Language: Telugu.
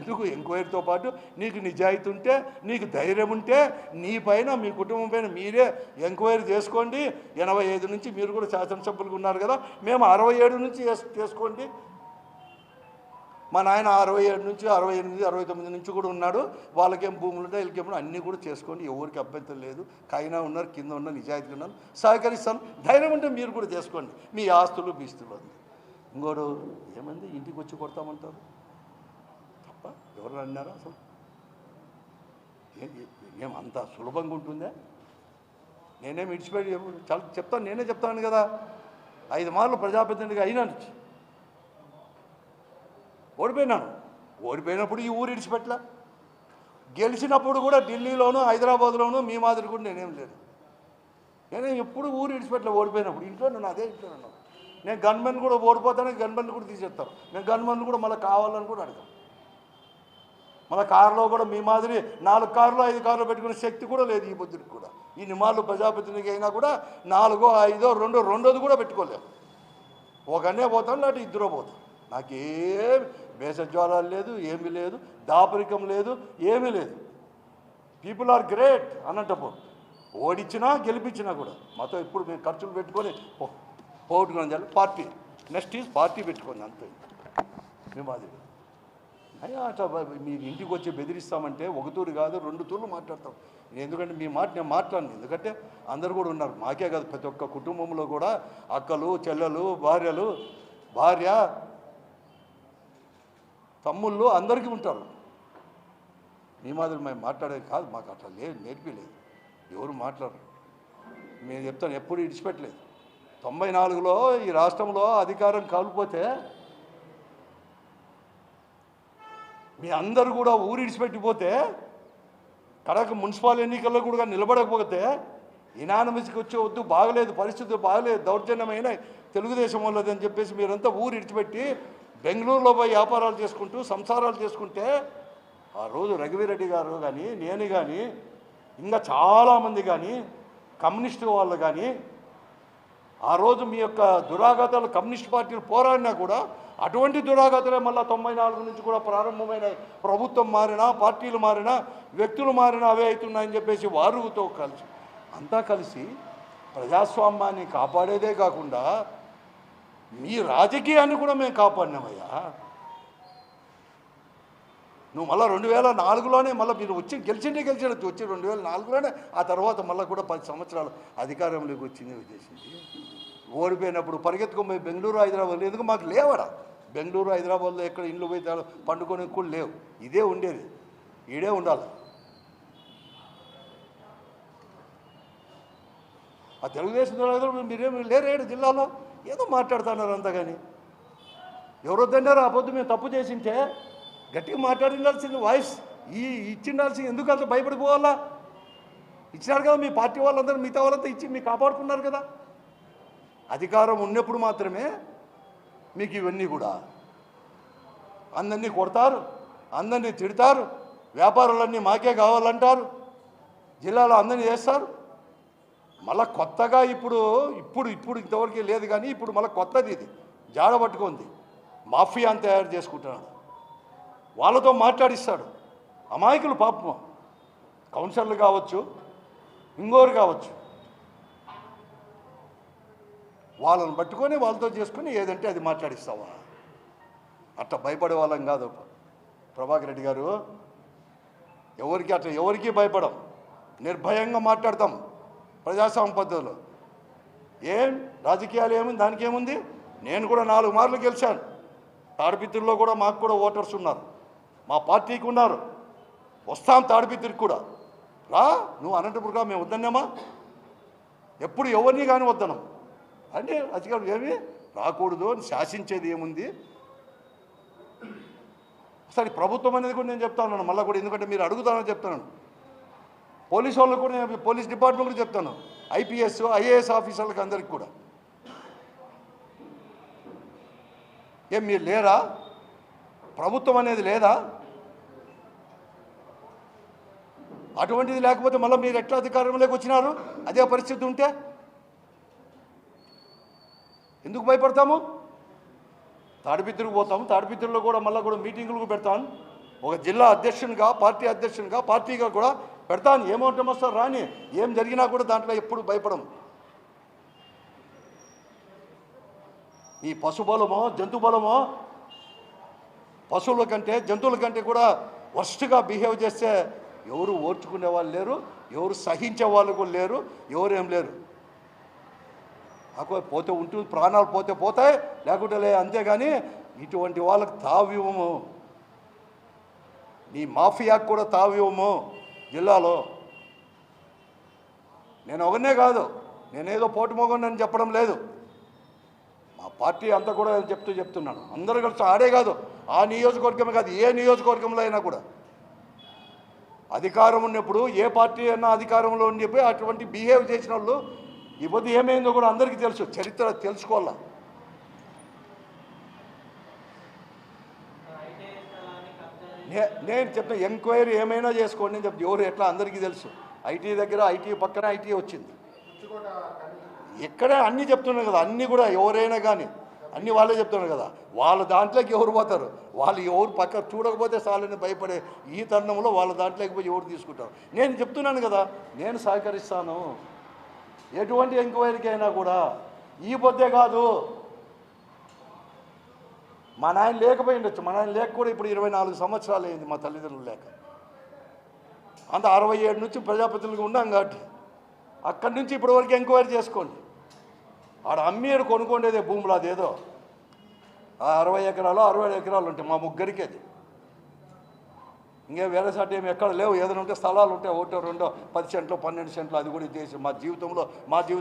ఎందుకు ఎంక్వైరీతో పాటు నీకు నిజాయితీ ఉంటే నీకు ధైర్యం ఉంటే నీ పైన మీ కుటుంబం పైన మీరే ఎంక్వైరీ చేసుకోండి. ఎనభై ఐదు నుంచి మీరు కూడా శాసనసభ్యులుగా ఉన్నారు కదా మేము అరవై ఏడు నుంచి చేసుకోండి. మా నాయన అరవై ఏడు నుంచి అరవై ఎనిమిది అరవై తొమ్మిది నుంచి కూడా ఉన్నాడు. వాళ్ళకేం భూములు ఉంటాయి వీళ్ళకేమో అన్నీ కూడా చేసుకోండి. ఎవరికి అభ్యంతరం లేదు. కైనా ఉన్నారు కింద ఉన్నారు నిజాయితీగా ఉన్నారు. సహకరిస్తాను. ధైర్యం ఉంటే మీరు కూడా చేసుకోండి. మీ ఆస్తులు బీస్తులు అంది ఇంకోడు ఏమంది? ఇంటికి వచ్చి కొడతామంటారు? తప్ప ఎవరు అన్నారు అసలు? ఏం- అంత సులభంగా ఉంటుందా? నేనేం విడిచిపెట్టి చాలా చెప్తాను నేనే చెప్తాను కదా. ఐదు మార్లు ప్రజాప్రతినిధిగా అయినాను ఓడిపోయినాను. ఓడిపోయినప్పుడు ఈ ఊరు ఇడిచిపెట్టలా. గెలిచినప్పుడు కూడా ఢిల్లీలోనూ హైదరాబాద్లోనూ మీ మాదిరి కూడా నేనేం లేదు. నేను ఎప్పుడు ఊరు ఇడిచిపెట్టలే ఓడిపోయినప్పుడు. ఇంట్లో నేను అదే ఇంట్లో నేను గన్మెన్ కూడా ఓడిపోతాను గన్మెన్ కూడా తీసేస్తాను నేను గన్మెన్ కూడా మళ్ళీ కావాలని కూడా అడగాను. మన కారులో కూడా మీ మాదిరి నాలుగు కార్లు ఐదు కార్లు పెట్టుకునే శక్తి కూడా లేదు ఈ బుద్ధుడికి కూడా. ఈ నిమాళ్ళు ప్రజాప్రతినిధికి అయినా కూడా నాలుగో ఐదో రెండో రెండోది కూడా పెట్టుకోలేము ఒకనే పోతాం లేకపోతే ఇద్దరు పోతాం. నాకేం భేషజ్వాలాలు లేదు ఏమీ లేదు దాపరికం లేదు ఏమీ లేదు. పీపుల్ ఆర్ గ్రేట్ అనంతపూర్ ఓడించినా గెలిపించినా కూడా. మాతో ఇప్పుడు మేము ఖర్చులు పెట్టుకొని పో- పోగొట్టుకుని పార్టీ. నెక్స్ట్ ఈజ్ పార్టీ పెట్టుకోండి అంతే. మీ మాదిరి. అయ్యా అట్లా మీరు ఇంటికి వచ్చి బెదిరిస్తామంటే ఒకతూరు కాదు రెండు తూర్లు మాట్లాడతాం. ఎందుకంటే మీ మాట నేను మాట్లాడను. ఎందుకంటే అందరు కూడా ఉన్నారు. మాకే కాదు ప్రతి ఒక్క కుటుంబంలో కూడా అక్కలు చెల్లెలు భార్యలు భార్య తమ్ముళ్ళు అందరికీ ఉంటారు. మీ మాదిరి మేము మాట్లాడేది కాదు. మాకు అట్లా లేదు నేర్పిలేదు. ఎవరు మాట్లాడరు. మేము చెప్తాను ఎప్పుడు ఇడిచిపెట్టలేదు తొంభై నాలుగులో ఈ రాష్ట్రంలో అధికారం కాలిపోతే మీ అందరూ కూడా ఊరిడిచిపెట్టిపోతే కడక మున్సిపల్ ఎన్నికల్లో కూడా నిలబడకపోతే ఇనానమస్కి వచ్చే వద్దు బాగలేదు పరిస్థితులు బాగలేదు దౌర్జన్యమైన తెలుగుదేశం వాళ్ళది అని చెప్పేసి మీరంతా ఊరు ఇడిచిపెట్టి బెంగళూరులో పోయి వ్యాపారాలు చేసుకుంటూ సంసారాలు చేసుకుంటే ఆ రోజు రఘువీరెడ్డి గారు కానీ నేను కానీ ఇంకా చాలామంది కానీ కమ్యూనిస్టు వాళ్ళు కానీ ఆ రోజు మీ యొక్క దురాఘాతాలు కమ్యూనిస్ట్ పార్టీలు పోరాడినా కూడా అటువంటి దురాగతులే మళ్ళీ తొంభై నాలుగు నుంచి కూడా ప్రారంభమైన ప్రభుత్వం మారినా పార్టీలు మారినా వ్యక్తులు మారినా అవే అవుతున్నాయని చెప్పేసి వారుతో కలిసి అంతా కలిసి ప్రజాస్వామ్యాన్ని కాపాడేదే కాకుండా మీ రాజకీయాన్ని కూడా మేము కాపాడినామయ్యా. నువ్వు మళ్ళీ రెండు వేల నాలుగులోనే మళ్ళీ మీరు వచ్చి గెలిచిండే గెలిచినట్టు వచ్చి రెండు వేల నాలుగులోనే ఆ తర్వాత మళ్ళీ కూడా పది సంవత్సరాలు అధికారంలోకి వచ్చింది చేసింది ఓడిపోయినప్పుడు పరిగెత్తుకొని బెంగళూరు హైదరాబాద్ ఎందుకు? మాకు లేవడా? బెంగళూరు హైదరాబాద్లో ఎక్కడ ఇండ్లు పోయి పండుకొని కూడా లేవు. ఇదే ఉండేది. ఈడే ఉండాలి. ఆ తెలుగుదేశం నాయకులు మీరేమి లేరేడు జిల్లాలో? ఏదో మాట్లాడుతున్నారు అంతా కానీ ఎవరో తిన్నారు ఆ పొద్దు మేము తప్పు చేసింటే గట్టిగా మాట్లాడిండాల్సింది వాయిస్. ఈ ఇచ్చిండాల్సింది ఎందుకు అంత భయపడిపోవాలా? ఇచ్చినారు కదా మీ పార్టీ వాళ్ళందరూ మిగతా వాళ్ళంతా ఇచ్చి మీరు కాపాడుకున్నారు కదా. అధికారం ఉన్నప్పుడు మాత్రమే మీకు ఇవన్నీ కూడా. అందరినీ కొడతారు అందరినీ తిడతారు వ్యాపారాలన్నీ మాకే కావాలంటారు జిల్లాలో అందరినీ చేస్తారు. మళ్ళా కొత్తగా ఇప్పుడు ఇప్పుడు ఇప్పుడు ఇంతవరకు లేదు కానీ ఇప్పుడు మళ్ళీ కొత్తది ఇది. జాడ పట్టుకుంది. మాఫియాని తయారు చేసుకుంటున్నాడు. వాళ్ళతో మాట్లాడిస్తాడు. అమాయకులు పాపం. కౌన్సిలర్లు కావచ్చు ఇంకోరు కావచ్చు. వాళ్ళని పట్టుకొని వాళ్ళతో చేసుకుని ఏదంటే అది మాట్లాడిస్తావా? అట్లా భయపడే వాళ్ళం కాదు. ప్రభాకర్ రెడ్డి గారు ఎవరికి అట్లా ఎవరికి భయపడం. నిర్భయంగా మాట్లాడతాం ప్రజాస్వామ్య పద్ధతిలో. ఏం? రాజకీయాలు ఏముంది? దానికి ఏముంది? నేను కూడా నాలుగు మార్లు గెలిచాను. తాడిపిత్రుల్లో కూడా మాకు కూడా ఓటర్స్ ఉన్నారు. మా పార్టీకి ఉన్నారు. వస్తాం తాడిపిత్రికి కూడా. రా నువ్వు అనంతపురంగా మేము వద్దన్నామా? ఎప్పుడు ఎవరిని కానీ వద్దనం అంటే అధికారులు ఏమి రాకూడదు అని శాసించేది ఏముంది? అసలు ప్రభుత్వం అనేది కూడా నేను చెప్తాను మళ్ళీ కూడా ఎందుకంటే మీరు అడుగుతానని చెప్తాను. పోలీసు వాళ్ళకు కూడా నేను పోలీస్ డిపార్ట్మెంట్ కూడా చెప్తాను ఐపీఎస్ ఐఏఎస్ ఆఫీసర్లకు అందరికి కూడా. ఏం మీరు లేరా? ప్రభుత్వం అనేది లేదా? అటువంటిది లేకపోతే మళ్ళీ మీరు ఎట్లా అధికారంలోకి వచ్చినారు? అదే పరిస్థితి ఉంటే ఎందుకు భయపడతాము? తాడిపిత్రికి పోతాము. తాడిపిత్రుల్లో కూడా మళ్ళీ కూడా మీటింగులకు పెడతాను. ఒక జిల్లా అధ్యక్షునిగా పార్టీ అధ్యక్షునిగా పార్టీగా కూడా పెడతాను. ఏమవుతాం వస్తారు రాని. ఏం జరిగినా కూడా దాంట్లో ఎప్పుడు భయపడము. ఈ పశుబలమో జంతు బలమో పశువుల కంటే జంతువుల కంటే కూడా వర్స్ట్గా బిహేవ్ చేస్తే ఎవరు ఓర్చుకునే వాళ్ళు లేరు ఎవరు సహించే వాళ్ళు కూడా లేరు ఎవరేం ఏం లేరు. నాకు పోతే ఉంటుంది ప్రాణాలు పోతే పోతాయి లేకుంటే లే అంతేగాని ఇటువంటి వాళ్ళకి తావివ్వము. నీ మాఫియాకు కూడా తావివ్వము జిల్లాలో. నేను ఒకనే కాదు నేనేదో పోటీ మొగని చెప్పడం లేదు. మా పార్టీ అంతా కూడా చెప్తూ చెప్తున్నాను. అందరూ కలిసి ఆడే కాదు ఆ నియోజకవర్గమే కాదు ఏ నియోజకవర్గంలో అయినా కూడా. అధికారం ఉన్నప్పుడు ఏ పార్టీ అయినా అధికారంలో ఉండి అటువంటి బిహేవ్ చేసిన వాళ్ళు ఈ పొద్దు ఏమైందో కూడా అందరికీ తెలుసు. చరిత్ర తెలుసుకోవాలా. నే నేను చెప్పిన ఎంక్వైరీ ఏమైనా చేసుకోండి అని చెప్తే ఎవరు ఎట్లా అందరికీ తెలుసు. ఐటీ దగ్గర ఐటీ పక్కన ఐటీ వచ్చింది. ఎక్కడే అన్నీ చెప్తున్నారు కదా. అన్నీ కూడా ఎవరైనా కానీ అన్నీ వాళ్ళే చెప్తున్నారు కదా. వాళ్ళ దాంట్లోకి ఎవరు పోతారు? వాళ్ళు ఎవరు పక్క చూడకపోతే చాలని భయపడే ఈ తరుణంలో వాళ్ళ దాంట్లోకి పోయి ఎవరు తీసుకుంటారు? నేను చెప్తున్నాను కదా. నేను సహకరిస్తాను. ఎటువంటి ఎంక్వైరీకి అయినా కూడా ఈ పొద్దే కాదు. మా నాయన లేకపోయి ఉండొచ్చు. మా నాయన లేక కూడా ఇప్పుడు ఇరవై నాలుగు సంవత్సరాలు అయింది మా తల్లిదండ్రులు లేక. అంత అరవై ఏడు నుంచి ప్రజాప్రతినిధులుగా ఉన్నాం కాబట్టి అక్కడి నుంచి ఇప్పటి వరకు ఎంక్వైరీ చేసుకోండి. ఆడ అమ్మేడు కొనుక్కోండేదే భూములు అదేదో. ఆ అరవై ఎకరాలు అరవై ఎకరాలు ఉంటాయి మా ముగ్గురికి అది ఇంకా వేరే సాటి ఏమి ఎక్కడ లేవు. ఏదైనా ఉంటే స్థలాలు ఉంటే ఒకటో రెండో పది సెంట్లు పన్నెండు సెంట్లు అది కూడా చేసి మా జీవితంలో మా జీవితం